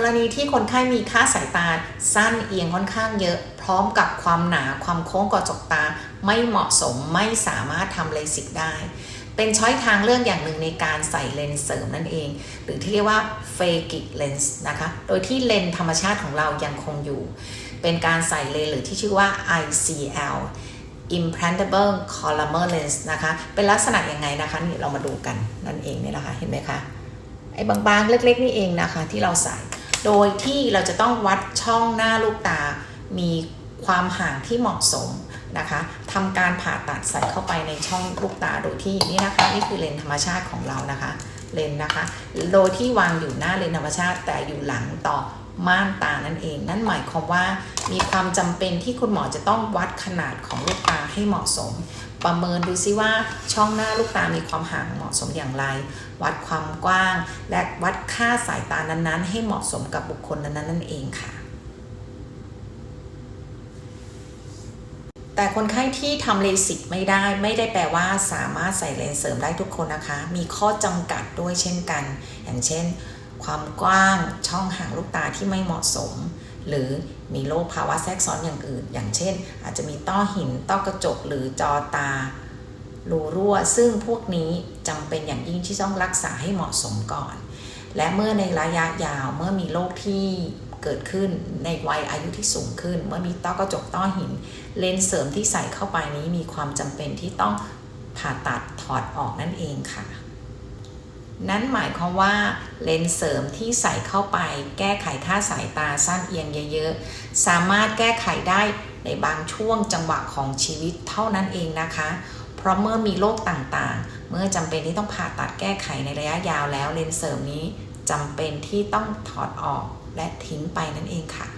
กรณีที่คนไข้มีค่าสายตาสั้นเอียงค่อนข้างเยอะ พร้อมกับความหนาความโค้งกระจกตาไม่เหมาะสมไม่สามารถทำเลสิกได้ เป็นช้อยทางเลือกอย่างหนึ่งในการใส่เลนส์เสริมนั่นเอง หรือที่เรียกว่า phakic lens นะคะ โดยที่เลนส์ธรรมชาติของเรายังคงอยู่ เป็นการใส่เลนส์หรือที่ชื่อว่า ICL implantable columnar lens นะคะ เป็นลักษณะยังไงนะคะนี่เรามาดูกันนั่นเองนี่แหละค่ะเห็นไหมคะไอ้บางๆ เล็กๆ นี่เองนะคะที่เราใส่ โดยที่เราจะต้องวัดช่องหน้าลูกตา มีความห่างที่เหมาะสมนะคะทำการผ่าตัดใส่เข้าไปในช่องลูกตาโดยที่นี่นะคะนี่คือเลนธรรมชาติของเรานะคะเลนนะคะ โดยที่วางอยู่หน้าเลนธรรมชาติแต่อยู่หลังต่อ ม่านตานั่นเอง นั่นหมายความว่ามีความจำเป็นที่คุณหมอจะต้องวัดขนาดของลูกตาให้เหมาะสม ประเมินดูซิว่าช่องหน้าลูกตามีความห่างเหมาะสมอย่างไร วัดความกว้าง และวัดค่าสายตานั้นๆ ให้เหมาะสมกับบุคคลนั้นๆนั่นเองค่ะแต่คนไข้ที่ทำเลสิกไม่ได้ไม่ได้แปลว่าสามารถใส่เลนส์เสริมได้ทุกคนนะคะ มีข้อจำกัดด้วยเช่นกัน อย่างเช่น ความกว้างช่องห่างลูกตาที่ไม่เหมาะสม หรือมีโรคภาวะแทรกซ้อนอย่างอื่น อย่างเช่น อาจจะมีต้อหิน ต้อกระจก หรือจอตารูรั่ว ซึ่งพวกนี้จำเป็นอย่างยิ่งที่ต้องรักษาให้เหมาะสมก่อน และเมื่อในระยะยาวเมื่อมีโรคที่เกิดขึ้นในวัยอายุที่สูงขึ้น เมื่อมีต้อกระจกต้อหิน เลนส์เสริมที่ใส่เข้าไปนี้มีความจำเป็นที่ต้องผ่าตัดถอดออกนั่นเองค่ะ นั่นหมายความว่าเลนส์เสริมที่ใส่เข้าไปแก้ไขค่าสายตาสั้นเอียงเยอะๆ สามารถแก้ไขได้ในบางช่วงจังหวะของชีวิตเท่านั้นเองนะคะ เพราะเมื่อมีโรคต่างๆ เมื่อจำเป็นที่ต้องผ่าตัดแก้ไขในระยะยาวแล้วเลนส์เสริมนี้จำเป็นที่ต้องถอดออกและทิ้งไปนั่นเองค่ะ